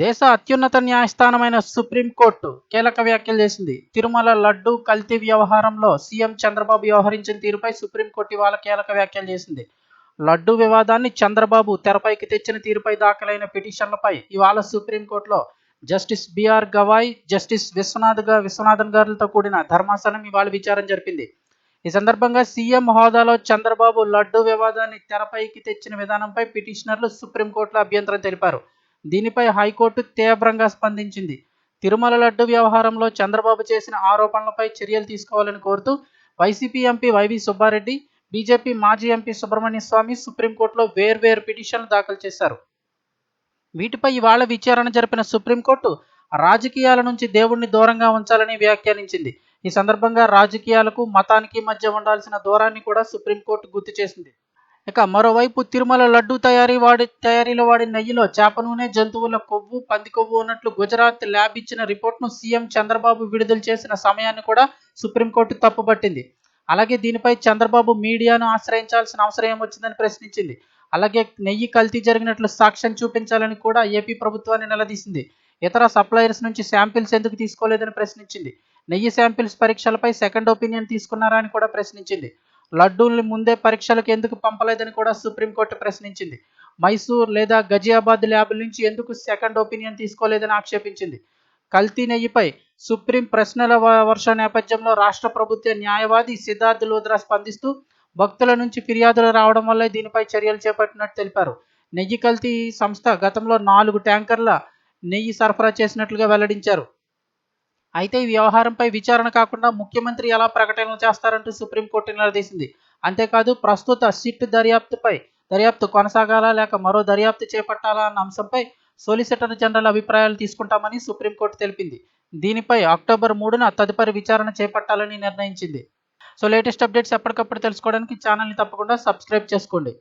దేశ అత్యున్నత న్యాయస్థానమైన సుప్రీంకోర్టు కీలక వ్యాఖ్యలు చేసింది. తిరుమల లడ్డు కల్తీ వ్యవహారంలో సీఎం చంద్రబాబు వ్యవహరించిన తీరుపై సుప్రీంకోర్టు ఇవాళ కీలక వ్యాఖ్యలు చేసింది. లడ్డు వివాదాన్ని చంద్రబాబు తెరపైకి తెచ్చిన తీరుపై దాఖలైన పిటిషన్లపై ఇవాళ సుప్రీంకోర్టులో justice B R Gavai justice Vishwanath Viswanathan గారులతో కూడిన ధర్మాసనం ఇవాళ విచారం జరిపింది. ఈ సందర్భంగా సీఎం హోదాలో చంద్రబాబు లడ్డు వివాదాన్ని తెరపైకి తెచ్చిన విధానంపై పిటిషనర్లు సుప్రీంకోర్టులో అభ్యంతరం తెలిపారు. దీనిపై హైకోర్టు తీవ్రంగా స్పందించింది. తిరుమల లడ్డు వ్యవహారంలో చంద్రబాబు చేసిన ఆరోపణలపై చర్యలు తీసుకోవాలని కోరుతూ YCP MP Y V Subba Reddy BJP మాజీ ఎంపీ సుబ్రహ్మణ్య స్వామి సుప్రీంకోర్టులో వేర్వేరు పిటిషన్లు దాఖలు చేశారు. వీటిపై ఇవాళ విచారణ జరిపిన సుప్రీంకోర్టు రాజకీయాల నుంచి దేవుణ్ణి దూరంగా ఉంచాలని వ్యాఖ్యానించింది. ఈ సందర్భంగా రాజకీయాలకు మతానికి మధ్య ఉండాల్సిన దూరాన్ని కూడా సుప్రీంకోర్టు గుర్తు చేసింది. ఇక మరోవైపు తిరుమల లడ్డు తయారీ వాడి తయారీలో వాడిన నెయ్యిలో చేప నూనె జంతువుల కొవ్వు పంది కొవ్వు ఉన్నట్లు గుజరాత్ ల్యాబ్ ఇచ్చిన రిపోర్ట్ను సీఎం చంద్రబాబు విడుదల చేసిన సమయాన్ని కూడా సుప్రీంకోర్టు తప్పుపట్టింది. అలాగే దీనిపై చంద్రబాబు మీడియాను ఆశ్రయించాల్సిన అవసరం ఏమొచ్చిందని ప్రశ్నించింది. అలాగే నెయ్యి కల్తీ జరిగినట్లు సాక్ష్యం చూపించాలని కూడా ఏపీ ప్రభుత్వాన్ని నిలదీసింది. ఇతర సప్లయర్స్ నుంచి శాంపిల్స్ ఎందుకు తీసుకోలేదని ప్రశ్నించింది. నెయ్యి శాంపిల్స్ పరీక్షలపై సెకండ్ ఒపీనియన్ తీసుకున్నారా అని కూడా ప్రశ్నించింది. లడ్డూల్ని ముందే పరీక్షలకు ఎందుకు పంపలేదని కూడా సుప్రీంకోర్టు ప్రశ్నించింది. మైసూర్ లేదా గజియాబాద్ ల్యాబ్ నుంచి ఎందుకు సెకండ్ ఒపీనియన్ తీసుకోలేదని ఆక్షేపించింది. కల్తీ నెయ్యిపై సుప్రీం ప్రశ్నల వ- వర్ష నేపథ్యంలో రాష్ట్ర ప్రభుత్వ న్యాయవాది సిద్ధార్థ్ లూద్రా స్పందిస్తూ భక్తుల నుంచి ఫిర్యాదులు రావడం వల్లే దీనిపై చర్యలు చేపట్టినట్టు తెలిపారు. నెయ్యి కల్తీ సంస్థ గతంలో నాలుగు ట్యాంకర్ల నెయ్యి సరఫరా చేసినట్లుగా వెల్లడించారు. అయితే ఈ వ్యవహారంపై విచారణ కాకుండా ముఖ్యమంత్రి ఎలా ప్రకటనలు చేస్తారంటూ సుప్రీంకోర్టు నిలదీసింది. అంతేకాదు ప్రస్తుత సిట్ దర్యాప్తుపై దర్యాప్తు కొనసాగాలా లేక మరో దర్యాప్తు చేపట్టాలా అన్న అంశంపై సోలిసిటర్ జనరల్ అభిప్రాయాలు తీసుకుంటామని సుప్రీంకోర్టు తెలిపింది. దీనిపై అక్టోబర్ మూడున తదుపరి విచారణ చేపట్టాలని నిర్ణయించింది. సో లేటెస్ట్ అప్డేట్స్ ఎప్పటికప్పుడు తెలుసుకోవడానికి ఛానల్ని తప్పకుండా సబ్స్క్రైబ్ చేసుకోండి.